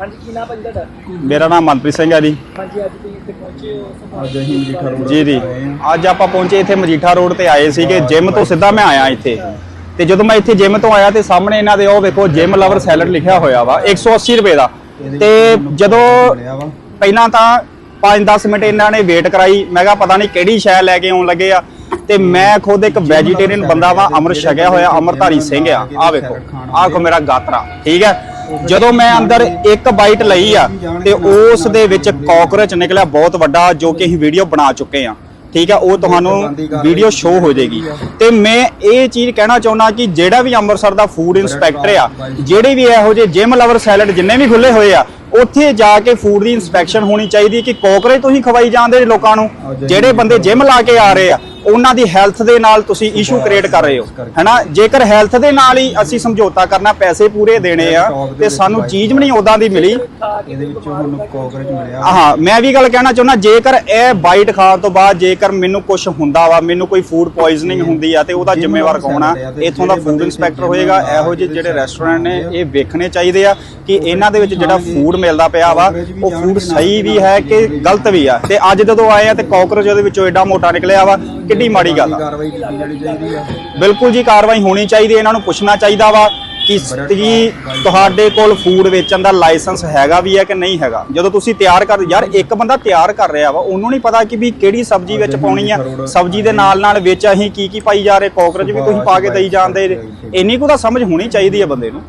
ਹਾਂਜੀ ਕੀ ਨਾਮ ਭਾਜੀ ਤੁਹਾਡਾ? ਮੇਰਾ ਨਾਮ ਮਨਪ੍ਰੀਤ ਸਿੰਘ ਹੈ ਜੀ। ਹਾਂਜੀ ਅੱਜ ਤੁਸੀਂ ਇੱਥੇ ਪਹੁੰਚੇ ਹੋ ਅੱਜ ਅਸੀਂ ਮਜੀਠਾ ਰੋਡ ਜੀ ਜੀ। ਅੱਜ ਆਪਾਂ ਪਹੁੰਚੇ ਇੱਥੇ ਮਜੀਠਾ ਰੋਡ ਤੇ ਆਏ ਸੀਗੇ ਜਿਮ ਤੋਂ ਸਿੱਧਾ ਮੈਂ ਆਇਆ ਇੱਥੇ। ਤੇ ਜਦੋਂ ਮੈਂ ਇੱਥੇ ਜਿਮ ਤੋਂ ਆਇਆ ਤੇ ਸਾਹਮਣੇ ਇਹਨਾਂ ਦੇ ਉਹ ਵੇਖੋ ਜਿਮ ਲਵਰ ਸੈਲਡ ਲਿਖਿਆ ਹੋਇਆ ਵਾ 180 ਰੁਪਏ ਦਾ। ਤੇ ਜਦੋਂ ਪਹਿਲਾਂ ਤਾਂ 5-10 ਮਿੰਟ ਇਹਨਾਂ ਨੇ ਵੇਟ ਕਰਾਈ ਮੈਂ ਕਿਹਾ ਪਤਾ ਨਹੀਂ ਕਿਹੜੀ ਸ਼ੈ ਲੈ ਕੇ ਆਉਣ ਲੱਗੇ ਆ। ਤੇ ਮੈਂ ਖੁਦ ਇੱਕ ਵੈਜੀਟੇਰੀਅਨ ਬੰਦਾ ਵਾਂ ਅੰਮ੍ਰਿਤ ਛਕਿਆ ਹੋਇਆ ਅਮਰਧਾਰੀ ਸਿੰਘ ਆ। ਆ ਵੇਖੋ ਆਹ ਕੋ ਮੇਰਾ ਗਾਤਰਾ ਠੀਕ ਹੈ? ਜਦੋਂ ਮੈਂ ਅੰਦਰ ਇੱਕ ਬਾਈਟ ਲਈ ਆ ਤੇ ਉਸ ਦੇ ਵਿੱਚ ਕਾਕਰੋਚ ਨਿਕਲਿਆ, ਬਹੁਤ ਵੱਡਾ, ਜੋ ਕਿ ਅਸੀਂ ਵੀਡੀਓ ਬਣਾ ਚੁੱਕੇ ਆ। ਠੀਕ ਹੈ ਉਹ ਤੁਹਾਨੂੰ ਵੀਡੀਓ ਸ਼ੋ ਹੋ ਜਾਏਗੀ। ਤੇ ਮੈਂ ਇਹ ਚੀਜ਼ ਕਹਿਣਾ ਚਾਹੁੰਦਾ ਕਿ ਜਿਹੜਾ ਵੀ ਅੰਮ੍ਰਿਤਸਰ ਦਾ ਫੂਡ ਇਨਸਪੈਕਟਰ ਆ, ਜਿਹੜੇ ਵੀ ਇਹੋ ਜਿਹੇ ਜਿਮ ਲਵਰ ਸੈਲਡ ਜਿੰਨੇ ਵੀ ਖੁੱਲੇ ਹੋਏ ਆ, ਉੱਥੇ ਜਾ ਕੇ ਫੂਡ ਦੀ ਇਨਸਪੈਕਸ਼ਨ ਹੋਣੀ ਚਾਹੀਦੀ ਹੈ ਕਿ ਕੋਕਰੇ ਤੁਸੀਂ ਖਵਾਈ ਜਾਂਦੇ ਲੋਕਾਂ ਨੂੰ। ਜਿਹੜੇ ਬੰਦੇ ਜਿਮ ਲਾ ਕੇ ਆ ਰਹੇ ਆ ਉਹਨਾਂ ਦੀ ਹੈਲਥ ਦੇ ਨਾਲ ਤੁਸੀਂ ਇਸ਼ੂ ਕ੍ਰੀਏਟ ਕਰ ਰਹੇ ਹੋ। ਹੈਨਾ? ਜੇਕਰ ਹੈਲਥ ਦੇ ਨਾਲ ਹੀ ਅਸੀਂ ਸਮਝੌਤਾ ਕਰਨਾ ਪੈਸੇ ਪੂਰੇ ਦੇਣੇ ਆ ਤੇ ਸਾਨੂੰ ਚੀਜ਼ ਵੀ ਨਹੀਂ ਉਦਾਂ ਦੀ ਮਿਲੀ। ਕੇ ਇਹਦੇ ਵਿੱਚੋਂ ਹੁਣ ਕਾਕਰੋਚ ਮਿਲਿਆ। ਹਾਂ ਮੈਂ ਵੀ ਗੱਲ ਕਹਿਣਾ ਚਾਹੁੰਦਾ ਜੇਕਰ ਇਹ ਬਾਈਟ ਖਾਣ ਤੋਂ ਬਾਅਦ ਜੇਕਰ ਮੈਨੂੰ ਕੁਝ ਹੁੰਦਾ ਵਾ ਮੈਨੂੰ ਕੋਈ ਫੂਡ ਪੋਇਜ਼ਨਿੰਗ ਹੁੰਦੀ ਆ ਤੇ ਉਹਦਾ ਜ਼ਿੰਮੇਵਾਰ ਕੌਣ ਆ? ਇੱਥੋਂ ਦਾ ਫੂਡ ਇਨਸਪੈਕਟਰ ਹੋਏਗਾ ਇਹੋ ਜਿਹੇ ਜਿਹੜੇ ਰੈਸਟੋਰੈਂਟ ਨੇ ਇਹ ਵੇਖਣੇ ਚਾਹੀਦੇ ਆ ਕਿ ਇਹਨਾਂ ਦੇ ਵਿੱਚ ਜਿਹੜਾ ਫੂਡ ਮਿਲਦਾ ਪਿਆ ਵਾ ਉਹ ਫੂਡ ਸਹੀ ਵੀ ਹੈ ਕਿ ਗਲਤ ਵੀ ਆ। ਤੇ ਅੱਜ ਜਦੋਂ ਆਏ ਆ ਤੇ ਕਾਕਰੋਚ ਉਹਦੇ ਵਿੱਚੋਂ ਐਡਾ ਮੋਟਾ ਨਿਕਲਿਆ ਵਾ ਕਿੱਡੀ ਮਾੜੀ ਗੱਲ ਆ। ਕਾਰਵਾਈ ਕੀਤੀ ਜਾਣੀ ਚਾਹੀਦੀ ਆ। ਬਿਲਕੁਲ ਜੀ ਕਾਰਵਾਈ ਹੋਣੀ ਚਾਹੀਦੀ ਹੈ ਇਹਨਾਂ ਨੂੰ ਪੁੱਛਣਾ ਚਾਹੀਦਾ ਵਾ ਕਿ ਜੀ ਤੁਹਾਡੇ ਕੋਲ ਫੂਡ ਵੇਚਣ ਦਾ ਲਾਇਸੈਂਸ ਹੈਗਾ ਵੀ ਹੈ ਕਿ ਨਹੀਂ ਹੈਗਾ? ਜਦੋਂ ਤੁਸੀਂ ਤਿਆਰ ਕਰ ਯਾਰ ਇੱਕ ਬੰਦਾ ਤਿਆਰ ਕਰ ਰਿਹਾ ਵਾ ਉਹਨੂੰ ਨਹੀਂ ਪਤਾ ਕਿ ਵੀ ਕਿਹੜੀ ਸਬਜ਼ੀ ਵਿੱਚ ਪਾਉਣੀ ਆ। ਸਬਜ਼ੀ ਦੇ ਨਾਲ ਨਾਲ ਵਿੱਚ ਅਸੀਂ ਕੀ ਕੀ ਪਾਈ ਜਾ ਰਹੇ ਕੋਕਰੋਚ ਵੀ ਤੁਸੀਂ ਪਾ ਕੇ ਦੇਈ ਜਾਂਦੇ। ਇੰਨੀ ਕੁ ਤਾਂ ਸਮਝ ਹੋਣੀ ਚਾਹੀਦੀ ਹੈ ਬੰਦੇ ਨੂੰ।